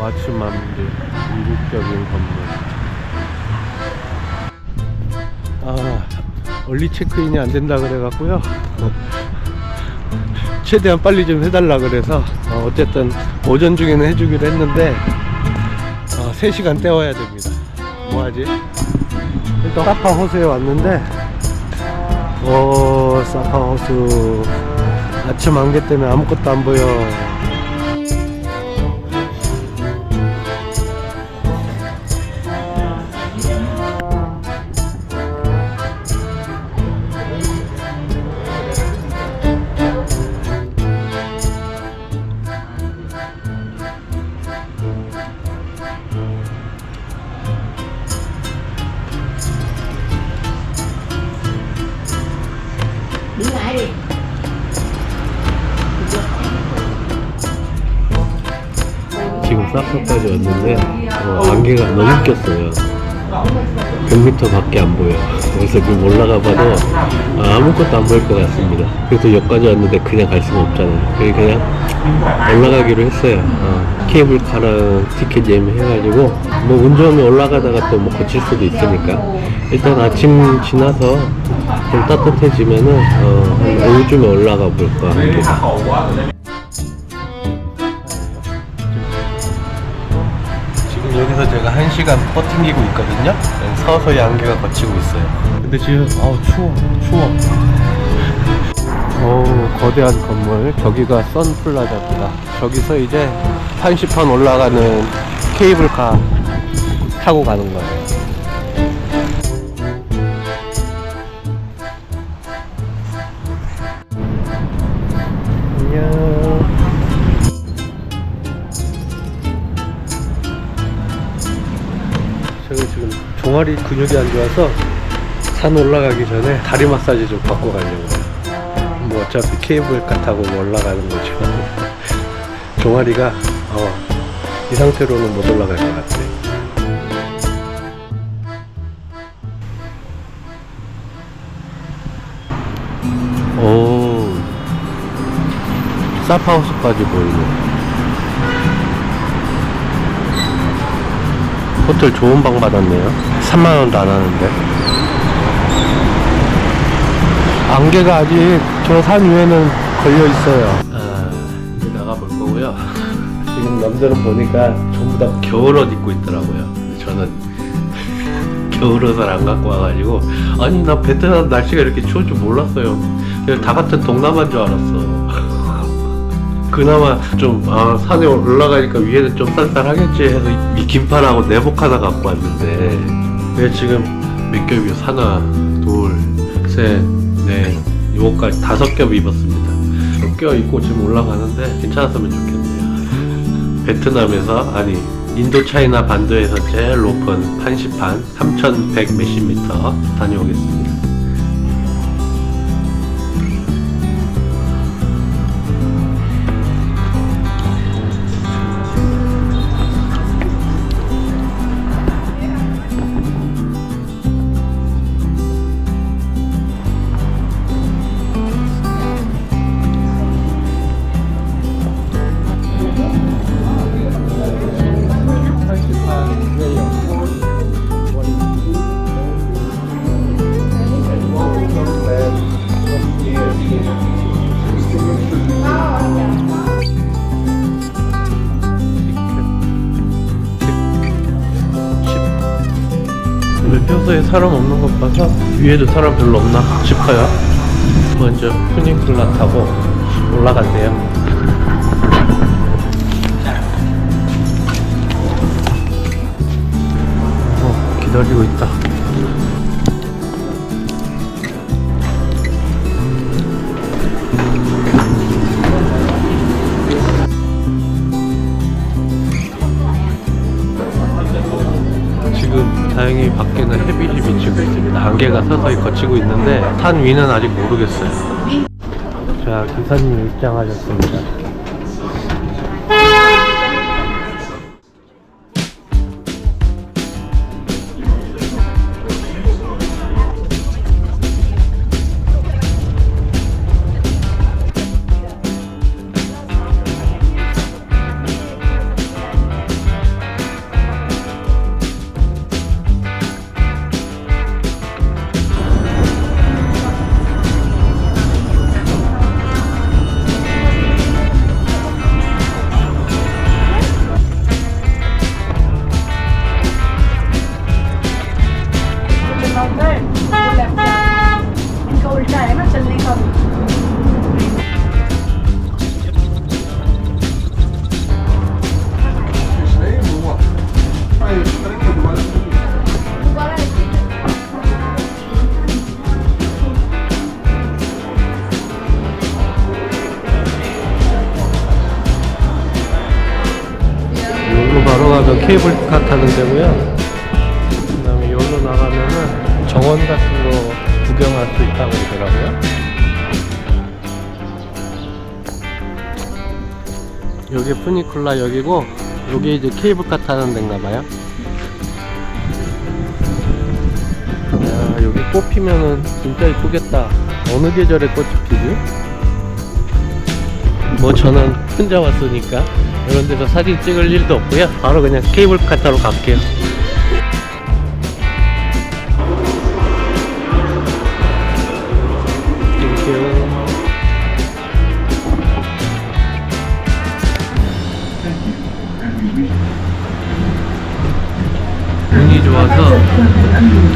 와츠맘들 이국적인 건물. 아 얼리 체크인이 안 된다 그래갖고요. 최대한 빨리 좀 해달라 그래서 어, 어쨌든 오전 중에는 해주기로 했는데 어, 3시간 때워야 됩니다. 뭐하지? 일단 사파 호수에 왔는데 오 사파 호수. 아침 안개 때문에 아무것도 안 보여 100m 밖에 안 보여. 그래서 지금 올라가 봐도 아, 아무것도 안 보일 것 같습니다. 그래서 여기까지 왔는데 그냥 갈 수는 없잖아요. 그래서 그냥 올라가기로 했어요. 어, 케이블카랑 티켓 예매해가지고 뭐 운 좋으면 올라가다가 또 뭐 거칠 수도 있으니까. 일단 아침 지나서 좀 따뜻해지면은 어, 한 오후쯤에 올라가 볼까 합니다 지금 여기서 제가 한 시간 버팅기고 있거든요. 서서히 안개가 거치고 있어요. 근데 지금 아우 추워, 추워. 오 거대한 건물. 저기가 선플라자입니다. 저기서 이제 한시판 올라가는 케이블카 타고 가는 거예요. 종아리 근육이 안 좋아서 산 올라가기 전에 다리 마사지 좀 받고 가려고요. 뭐 어차피 케이블카 타고 뭐 올라가는 거죠. 종아리가 어, 이 상태로는 못 올라갈 것 같아. 오, 사파하우스까지 보이네. 호텔 좋은 방 받았네요. 3만원도 안 하는데. 안개가 아직 저 산 위에는 걸려 있어요. 아, 이제 나가볼 거고요. 지금 남들은 보니까 전부 다 겨울옷 입고 있더라고요. 저는 겨울옷을 안 갖고 와가지고 아니 나 베트남 날씨가 이렇게 추울 줄 몰랐어요. 그냥 다 같은 동남아인 줄 알았어. 그나마 좀, 아, 산에 올라가니까 위에는 좀 쌀쌀하겠지 해서 이 긴팔하고 내복 하나 갖고 왔는데, 왜 지금 몇 겹이요? 하나, 둘, 셋, 넷, 요거까지 다섯 겹 입었습니다. 몇겹 입고 지금 올라가는데 괜찮았으면 좋겠네요. 베트남에서, 아니, 인도 차이나 반도에서 제일 높은 판시판 3100 몇십 미터 다녀오겠습니다. 사람 없는 것 봐서 위에도 사람 별로 없나 싶어요. 먼저 푸닝클라 타고 올라간대요. 어, 기다리고 있다. 밖에는 햇빛이 비치고. 안개가 서서히 거치고 있는데 산 위는 아직 모르겠어요. 자, 기사님 입장하셨습니다. 케이블카 타는 데고요. 그 다음에 여기로 나가면은 정원 같은 거 구경할 수 있다고 그러더라고요. 여기 푸니쿨라 여기고 여기 이제 케이블카 타는 데인가 봐요. 야 여기 꽃 피면은 진짜 이쁘겠다. 어느 계절에 꽃이 피지? 뭐 저는 혼자 왔으니까 이런 데서 사진 찍을 일도 없고요. 바로 그냥 케이블카 타러 갈게요. 운이 좋아서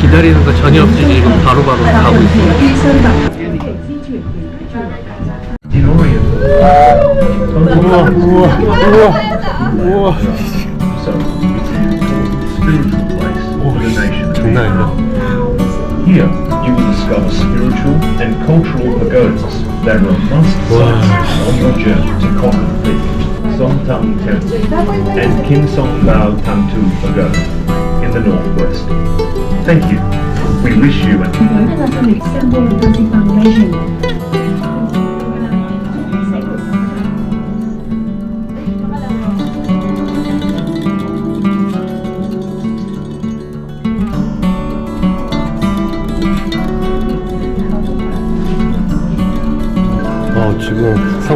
기다리는 거 전혀 없이 지금 바로바로 가고 있어요. 우와, 우와, 우와, 우와. So, spiritual place for the nation. 장난 아니다. Here, you will discover spiritual and cultural pagodas that are a must Wow. sight on your journey to Kokan Song Tang Temple, and Kim Song Lao Tantu Pagoda in the northwest. Thank you. We wish you an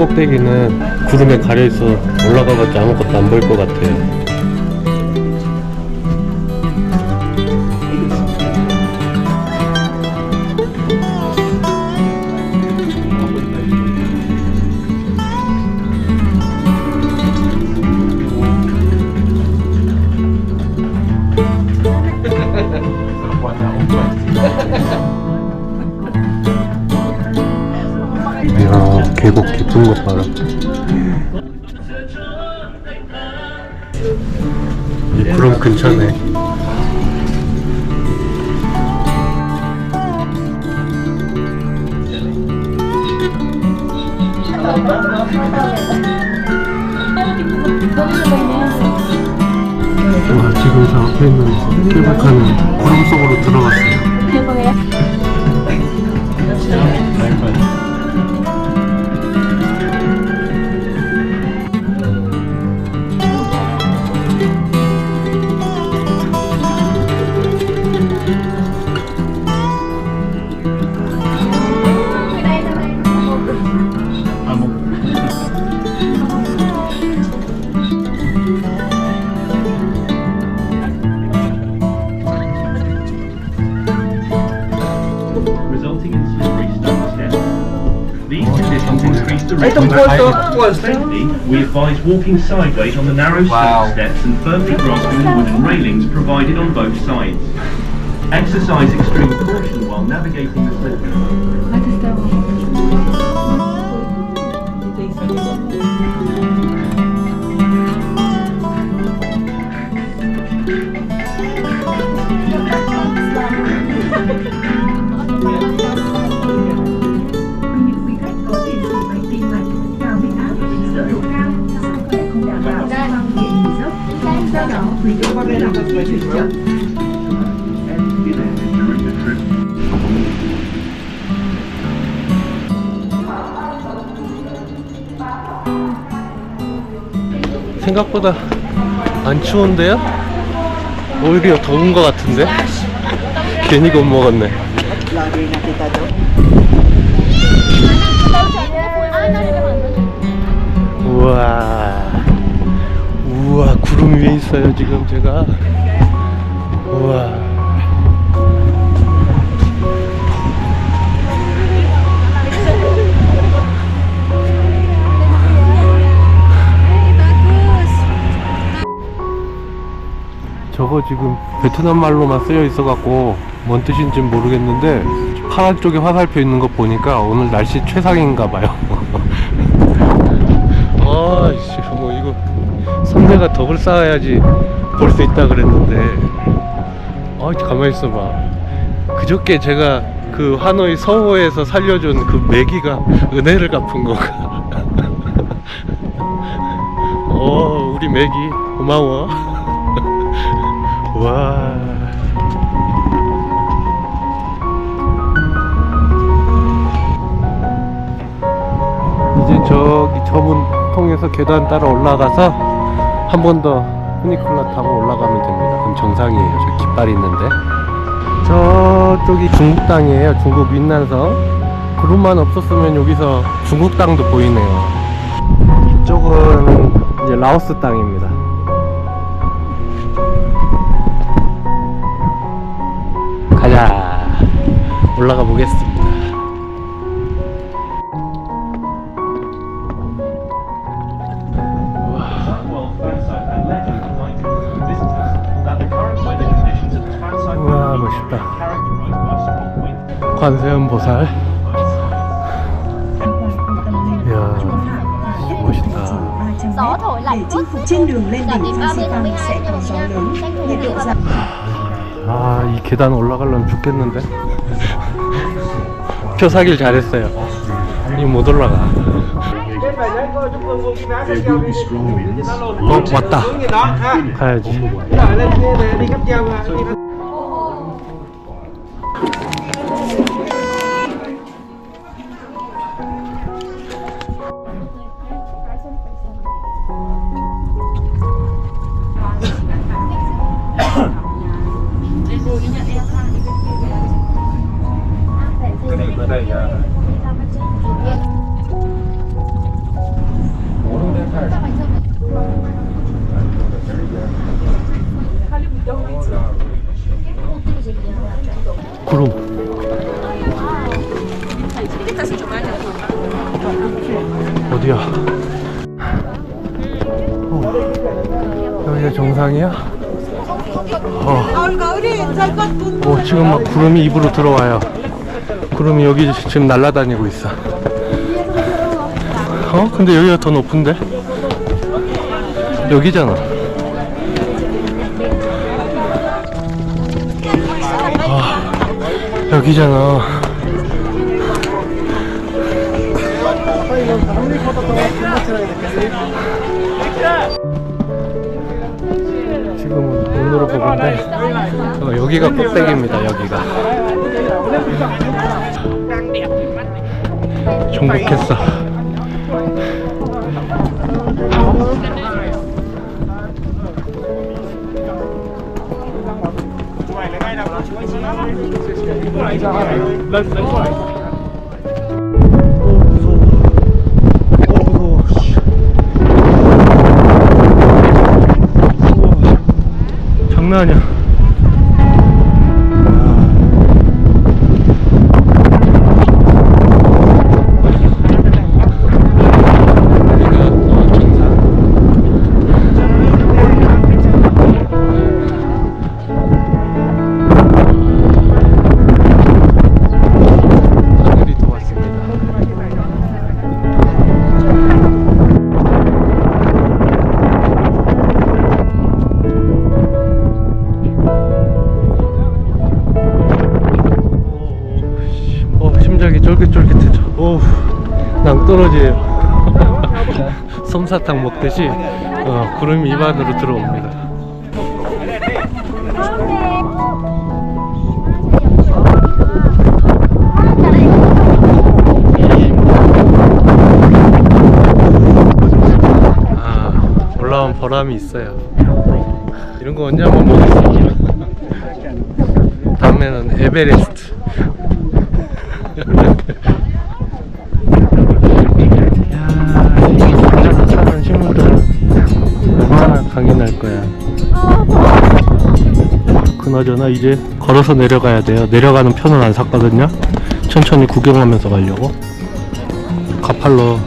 지금 산꼭대기는 구름에 가려 있어 올라가봤자 아무것도 안 보일 것 같아요. 계곡 깊은 것 봐라. 이 구름 근처네. 와, 지금 저 앞에 있는 케이블카는 구름 속으로 들어갔어요. We advise walking sideways on the narrow stone steps and firmly grasping the wooden railings provided on both sides. Exercise extreme caution while navigating the slippery. 생각보다 안 추운데요? 오히려 더운 것 같은데? 괜히 겁먹었네. 우와. 구름 위에 있어요, 지금 제가. 우와. 저거 지금 베트남 말로만 쓰여 있어 갖고 뭔 뜻인지 모르겠는데 파란 쪽에 화살표 있는 거 보니까 오늘 날씨 최상인가 봐요. 이거 선배가 덕을 쌓아야지 볼 수 있다 그랬는데 아 가만히 있어봐 그저께 제가 그 하노이 서호에서 살려준 그 메기가 은혜를 갚은 거가 어 우리 메기 고마워. 와. 이제 저기 저문 통해서 계단 따라 올라가서 한 번 더 후니클라 타고 올라가면 됩니다. 그럼 정상이에요. 저 깃발 있는데. 저쪽이 중국 땅이에요. 중국 윈난성. 구름만 없었으면 여기서 중국 땅도 보이네요. 이쪽은 이제 라오스 땅입니다. 가자. 올라가 보겠습니다. 관세음 보살. 이야, 멋있다. Gió thổi lạnh Để chinh phục trên đường lên Cả đỉnh đến Phan 30 tháng Xipang 12 sẽ nhưng có mà gió nha, lớn, tranh thủ nhiệt độ được. giảm. 아, 이 계단 올라가려면 죽겠는데? 표 사길 잘했어요. 이 못 올라가. Will be strong 구름. 어디야? 어. 여기가 정상이야? 어. 어, 지금 막 구름이 입으로 들어와요. 구름이 여기 지금 날아다니고 있어. 어? 근데 여기가 더 높은데? 여기잖아. 아, 여기잖아. 보는데 어, 여기가 꼭대기입니다. 여기가. 정복했어. 장난 아 솜사탕 먹듯이 어, 구름이 입 안으로 들어옵니다. 아, 올라온 보람이 있어요. 이런 거 언제 한번 먹겠습니다. 다음에는 에베레스트. 강인할 거야. 그나저나 이제 걸어서 내려가야 돼요. 내려가는 편은 안 샀거든요. 천천히 구경하면서 가려고. 가팔로.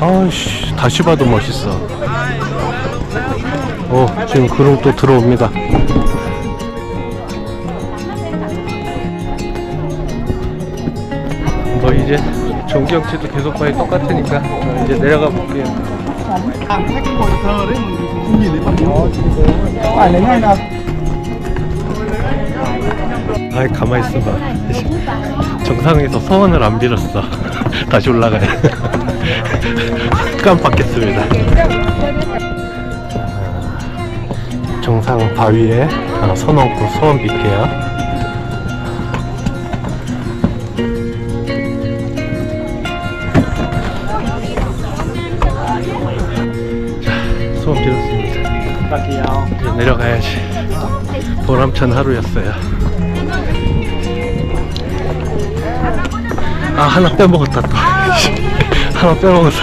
아이씨, 다시 봐도 멋있어. 어, 지금 구름 또 들어옵니다. 뭐 이제 전경치도 계속 거의 똑같으니까 어, 이제 내려가 볼게요. 아이 가만 있어봐. 정상에서 소원을 안 빌었어. 다시 올라가야. 깜빡했습니다. 정상 바위에 어, 손 얹고 소원 빌게요. 빌었습니다. 이제 내려가야지. 보람찬 하루였어요. 아, 하나 빼먹었다, 또. 하나 빼먹었어.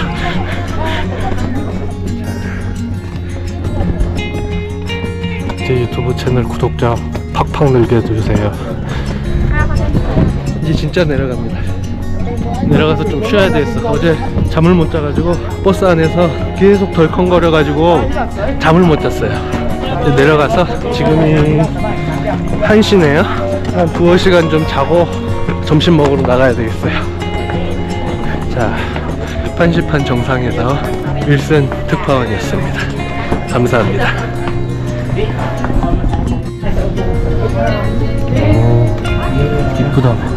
제 유튜브 채널 구독자 팍팍 늘게 해주세요. 이제 진짜 내려갑니다. 내려가서 좀 쉬어야 되겠어. 어제 잠을 못 자가지고 버스 안에서 계속 덜컹거려 가지고 잠을 못 잤어요. 내려가서 지금이 1시네요. 한 두어 시간 좀 자고 점심 먹으러 나가야 되겠어요. 자, 판시판 정상에서 윌슨 특파원이었습니다. 감사합니다. 오, 이쁘다.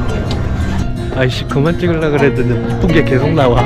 아이씨, 그만 찍으려 그랬는데 이쁜 게 계속 나와.